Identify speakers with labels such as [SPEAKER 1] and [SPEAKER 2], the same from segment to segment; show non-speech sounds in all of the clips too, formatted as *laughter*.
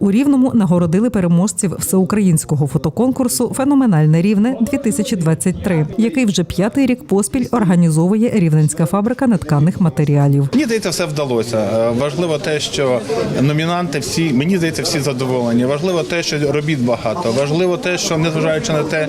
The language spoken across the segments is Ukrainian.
[SPEAKER 1] У Рівному нагородили переможців всеукраїнського фотоконкурсу Феноменальне рівне 2023 який вже п'ятий рік поспіль організовує Рівненська фабрика нетканих матеріалів.
[SPEAKER 2] Мені здається, все вдалося. Е, Важливо те, що номінанти всі, мені здається, всі задоволені. Важливо те, що робіт багато. Важливо те, що незважаючи на те,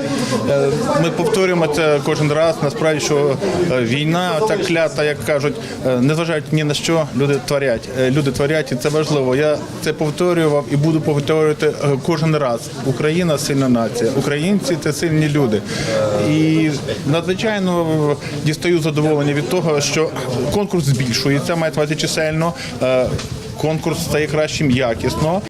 [SPEAKER 2] е, ми повторюємо це кожен раз. Насправді, що е, війна так клята, як кажуть, незважаючи ні на що, люди творять. Люди творять, і це важливо. Я це повторював і буду повторювати е, кожен раз. Україна сильна нація. Українці це сильні люди. І надзвичайно дістаю задоволення від того, що конкурс збільшується, має чисельно. е, Конкурс стає кращим якісно.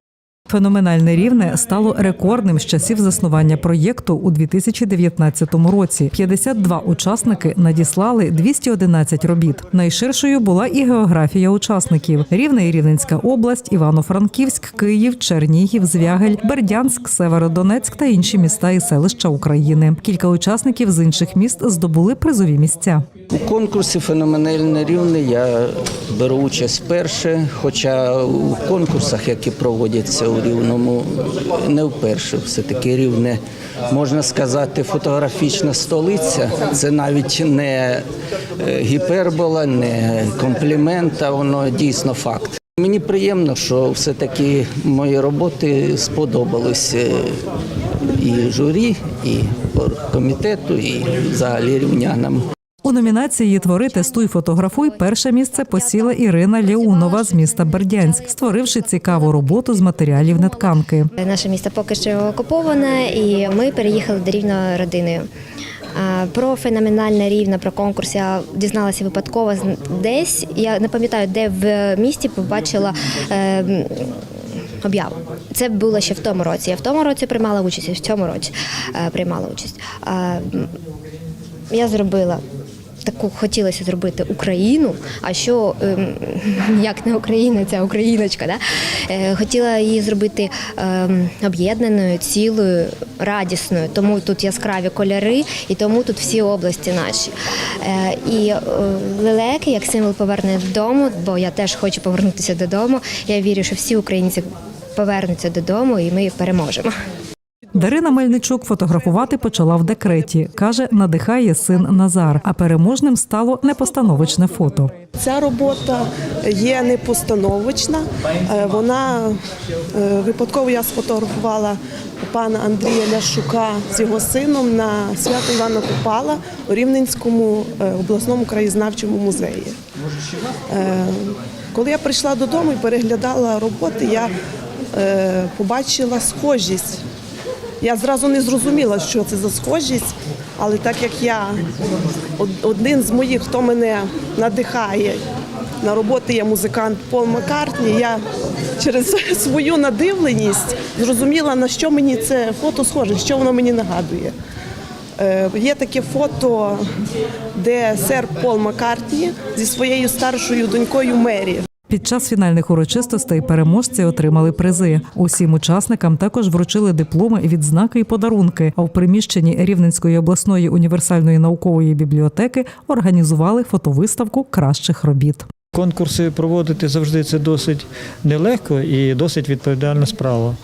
[SPEAKER 1] Феноменальне рівне стало рекордним з часів заснування проєкту у 2019 році. 52 учасники надіслали 211 робіт. Найширшою була і географія учасників: Рівне і Рівненська область, Івано-Франківськ, Київ, Чернігів, Звягель, Бердянськ, Северодонецьк та інші міста і селища України. Кілька учасників з інших міст здобули призові місця.
[SPEAKER 3] У конкурсі феноменальне рівне я беру участь вперше, хоча у конкурсах, які проводяться у Рівному, не вперше. Все-таки рівне, можна сказати, фотографічна столиця. Це навіть не е, гіпербола, не комплімент, а воно дійсно факт. Мені приємно, що все-таки мої роботи сподобались е, і журі, і комітету, і взагалі рівнянам.
[SPEAKER 1] У номінації Твори тестуй фотографуй перше місце посіла Ірина Леунова з міста Бердянськ, створивши цікаву роботу з матеріалів нетканки.
[SPEAKER 4] Наше місто поки що окуповане, і ми переїхали до Рівного родиною. Про феноменальне рівно, про конкурс я дізналася випадково десь. Я не пам'ятаю, де в місті побачила. Е, Об'яву. Це було ще в тому році. Я в тому році приймала участь, і в цьому році е, приймала участь. Я зробила таку, хотілося зробити Україну. А що ем, *laughs* як не Україна, ця Україночка, да? Е, хотіла її зробити ем, об'єднаною, цілою, радісною. Тому тут яскраві кольори, і тому тут всі області наші. Е, і е, лелеки як символ повернення додому, бо я теж хочу повернутися додому. Я вірю, що всі українці повернуться додому, і ми переможемо.
[SPEAKER 1] Дарина Мельничук фотографувати почала в декреті. каже, надихає син Назар. А переможним стало непостановочне фото.
[SPEAKER 5] Ця робота є непостановочна. Е, Вона е, випадково я сфотографувала пана Андрія Ляшука з його сином на свято Івана Купала у Рівненському е, обласному краєзнавчому музеї. Коли я прийшла додому і переглядала роботи, я побачила схожість. Я зразу не зрозуміла, що це за схожість, але так як я один з моїх, хто мене надихає на роботи, є музикант Пол Маккартні, я через *laughs* свою надивленість зрозуміла, на що мені це фото схоже, що воно мені нагадує. Е, Є таке фото, де сер Пол Маккартні зі своєю старшою донькою Мері.
[SPEAKER 1] Під час фінальних урочистостей переможці отримали призи. Усім учасникам також вручили дипломи, відзнаки і подарунки. А в приміщенні Рівненської обласної універсальної наукової бібліотеки організували фотовиставку кращих робіт.
[SPEAKER 6] Конкурси проводити завжди це досить нелегко і досить відповідальна справа.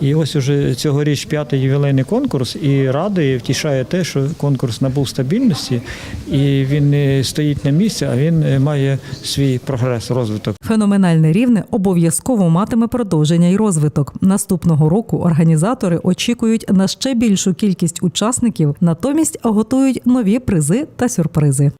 [SPEAKER 6] І ось уже цьогоріч п'ятий ювілейний конкурс і радує, втішає те, що конкурс набув стабільності, і він не стоїть на місці, а він має свій прогрес, розвиток.
[SPEAKER 1] Феноменальне рівне обов'язково матиме продовження і розвиток. Наступного року організатори очікують на ще більшу кількість учасників, натомість готують нові призи та сюрпризи.